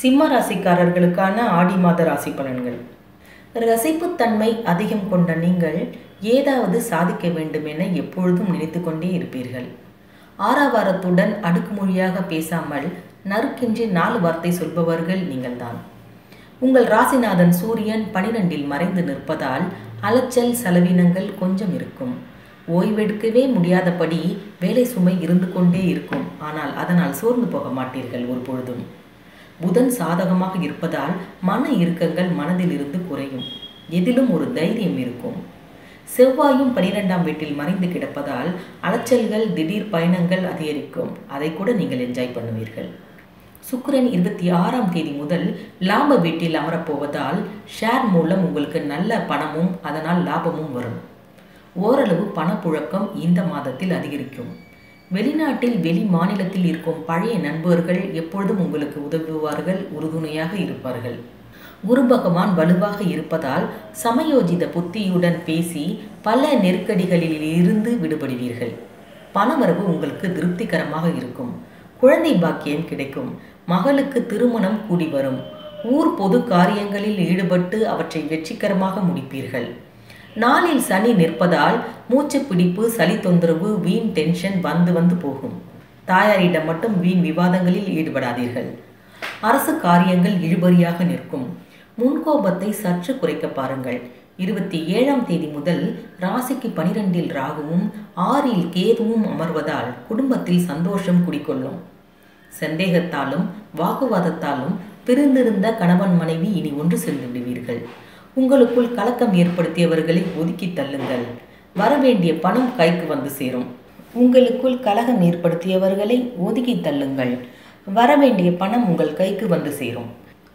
சிம்ம ராசிக்காரர்களுக்கான ஆடி மாத ராசி பலன்கள். ரசிப்புத்தன்மை அதிகம் கொண்ட நீங்கள் ஏதாவது சாதிக்க வேண்டும் என எப்பொழுதும் நினைத்து கொண்டே இருப்பீர்கள். ஆறாவாரத்துடன் அடுக்குமொழியாக பேசாமல் நறுக்கின்றி நாலு வார்த்தை சொல்பவர்கள் நீங்கள்தான். உங்கள் ராசிநாதன் சூரியன் பனிரெண்டில் மறைந்து நிற்பதால் அலைச்சல் செலவினங்கள் கொஞ்சம் இருக்கும். ஓய்வெடுக்கவே முடியாதபடி வேலை சுமை இருந்து கொண்டே இருக்கும். ஆனால் அதனால் சோர்ந்து போக மாட்டீர்கள் ஒரு பொழுதும் புதன் சாதகமாக இருப்பதால் மன இறுக்கங்கள் மனதில் இருந்து குறையும். எதிலும் ஒரு தைரியம் இருக்கும். செவ்வாயும் பனிரெண்டாம் வீட்டில் மறைந்து கிடப்பதால் அலைச்சல்கள் திடீர் பயணங்கள் அதிகரிக்கும். அதை கூட நீங்கள் என்ஜாய் பண்ணுவீர்கள். சுக்கிரன் இருபத்தி ஆறாம் தேதி முதல் லாப வீட்டில் அமரப்போவதால் ஷேர் மூலம் உங்களுக்கு நல்ல பணமும் அதனால் லாபமும் வரும். ஓரளவு பணப்புழக்கம் இந்த மாதத்தில் அதிகரிக்கும். வெளிநாட்டில் வெளி மாநிலத்தில் இருக்கும் பழைய நண்பர்கள் எப்பொழுதும் உங்களுக்கு உதவுவார்கள் உறுதுணையாக இருப்பார்கள். குரு பகவான் வலுவாக இருப்பதால் சமயோஜித புத்தியுடன் பேசி பல நெருக்கடிகளில் இருந்து விடுபடுவீர்கள். பணவரவு உங்களுக்கு திருப்திகரமாக இருக்கும். குழந்தை பாக்கியம் கிடைக்கும். மகளுக்கு திருமணம் கூடி வரும். ஊர் பொது காரியங்களில் ஈடுபட்டு அவற்றை வெற்றிகரமாக முடிப்பீர்கள். நாளில் சனி நிற்பதால் மூச்சு பிடிப்பு சளி தொந்தரவு வீண் டென்ஷன் வந்து வந்து போகும். தாயாரிடம் மட்டும் வீண் விவாதங்களில் ஈடுபடாதீர்கள். அரசு காரியங்கள் இழுபறியாக நிற்கும். முன்கோபத்தை சற்று குறைக்க பாருங்கள். இருபத்தி ஏழாம் தேதி முதல் ராசிக்கு பனிரெண்டில் ராகுவும் ஆறில் கேதுவும் அமர்வதால் குடும்பத்தில் சந்தோஷம் குடிக்கொள்ளும் சந்தேகத்தாலும் வாக்குவாதத்தாலும் பிரிந்திருந்த கணவன் மனைவி இனி ஒன்று சென்றுவிடுவீர்கள் விடுவீர்கள். உங்களுக்குள் கலக்கம் ஏற்படுத்தியவர்களை ஒதுக்கி தள்ளுங்கள். வரவேண்டிய பணம் கைக்கு வந்து சேரும். உங்களுக்குள் கலகம் ஏற்படுத்தியவர்களை ஒதுக்கி தள்ளுங்கள். வரவேண்டிய பணம் உங்கள் கைக்கு வந்து சேரும்.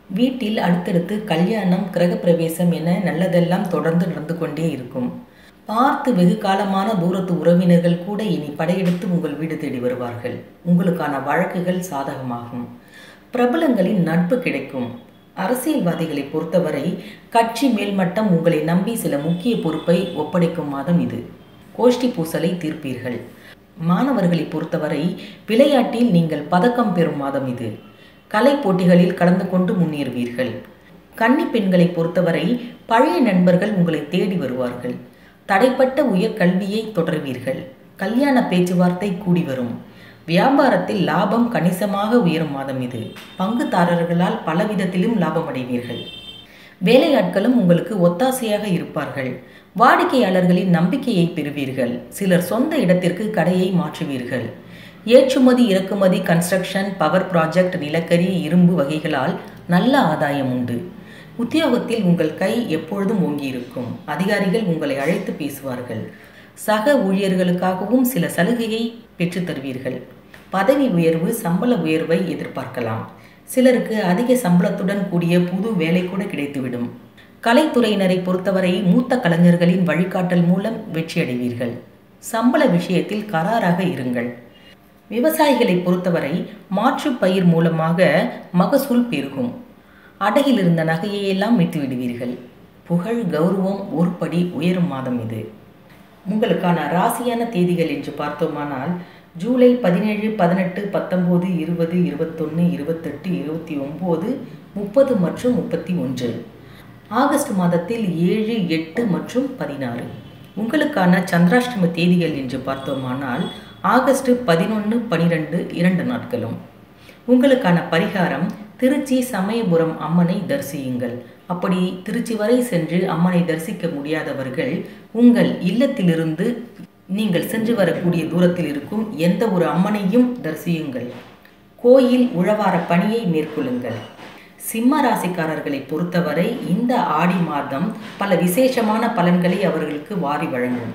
வீட்டில் அடுத்தடுத்து கல்யாணம் கிரகப்பிரவேசம் என நல்லதெல்லாம் தொடர்ந்து நடந்து கொண்டே இருக்கும். பார்த்து வெகு காலமான தூரத்து உறவினர்கள் கூட இனி படையெடுத்து உங்கள் வீடு தேடி வருவார்கள். உங்களுக்கான வழக்குகள் சாதகமாகும். பிரபலங்களின் நட்பு கிடைக்கும். அரசியல்வாதிகளை பொறுத்தவரை கட்சி மேல்மட்டம் உங்களை நம்பி சில முக்கிய பொறுப்பை ஒப்படைக்கும் மாதம் இது. கோஷ்டி பூசலை தீர்ப்பீர்கள். மாணவர்களை பொறுத்தவரை விளையாட்டில் நீங்கள் பதக்கம் பெறும் மாதம் இது. கலை போட்டிகளில் கலந்து கொண்டு முன்னேறுவீர்கள். கன்னி பெண்களை பொறுத்தவரை பழைய நண்பர்கள் உங்களை தேடி வருவார்கள். தடைப்பட்ட உயர் கல்வியை தொடர்வீர்கள். கல்யாண பேச்சுவார்த்தை கூடி வரும். வியாபாரத்தில் லாபம் கணிசமாக உயரும் மாதம் இது. பங்குதாரர்களால் பலவிதத்திலும் லாபம் அடைவீர்கள் வேலையாட்களும் உங்களுக்கு ஒத்தாசையாக இருப்பார்கள். வாடிக்கையாளர்களின் நம்பிக்கையை பெறுவீர்கள். சிலர் சொந்த இடத்திற்கு கடையை மாற்றுவீர்கள். ஏற்றுமதி இறக்குமதி கன்ஸ்ட்ரக்ஷன் பவர் ப்ராஜெக்ட் நிலக்கரி இரும்பு வகைகளால் நல்ல ஆதாயம் உண்டு. உத்தியோகத்தில் உங்கள் கை எப்பொழுதும் ஓங்கியிருக்கும். அதிகாரிகள் உங்களை அழைத்து பேசுவார்கள். சக ஊழியர்களுக்காகவும் சில சலுகையை பெற்றுத் தருவீர்கள். பதவி உயர்வு சம்பள உயர்வை எதிர்பார்க்கலாம். சிலருக்கு அதிக சம்பளத்துடன் கூடிய புது வேலை கூட கிடைத்துவிடும். கலைத்துறையினரை பொறுத்தவரை மூத்த கலைஞர்களின் வழிகாட்டல் மூலம் வெற்றியடைவீர்கள். சம்பள விஷயத்தில் கராராக இருங்கள். விவசாயிகளை பொறுத்தவரை மாற்று பயிர் மூலமாக மகசூல் பெருகும். அடகில் இருந்த நகையையெல்லாம் மீட்டு விடுவீர்கள் புகழ் கௌரவம் ஒரு படி உயரும் மாதம் இது. உங்களுக்கான ராசியான தேதிகள் என்று பார்த்தோமானால் ஜூலை பதினேழு பதினெட்டு பத்தொம்போது இருபது இருபத்தொன்று இருபத்தெட்டு இருபத்தி ஒம்பது முப்பது மற்றும் முப்பத்தி ஒன்று. ஆகஸ்ட் மாதத்தில் ஏழு எட்டு மற்றும் பதினாறு. உங்களுக்கான சந்திராஷ்டம தேதிகள் என்று பார்த்தோமானால் ஆகஸ்ட் பதினொன்று பனிரெண்டு இரண்டு நாட்களும். உங்களுக்கான பரிகாரம் திருச்சி சமயபுரம் அம்மனை தரிசியுங்கள். அப்படி திருச்சி வரை சென்று அம்மனை தரிசிக்க முடியாதவர்கள் உங்கள் இல்லத்திலிருந்து நீங்கள் சென்று வரக்கூடிய தூரத்தில் இருக்கும் எந்த ஒரு அம்மனையும் தரிசியுங்கள். கோயில் உழவார பணியை மேற்கொள்ளுங்கள். சிம்ம ராசிக்காரர்களை பொறுத்தவரை இந்த ஆடி மாதம் பல விசேஷமான பலன்களை அவர்களுக்கு வாரி வழங்கும்.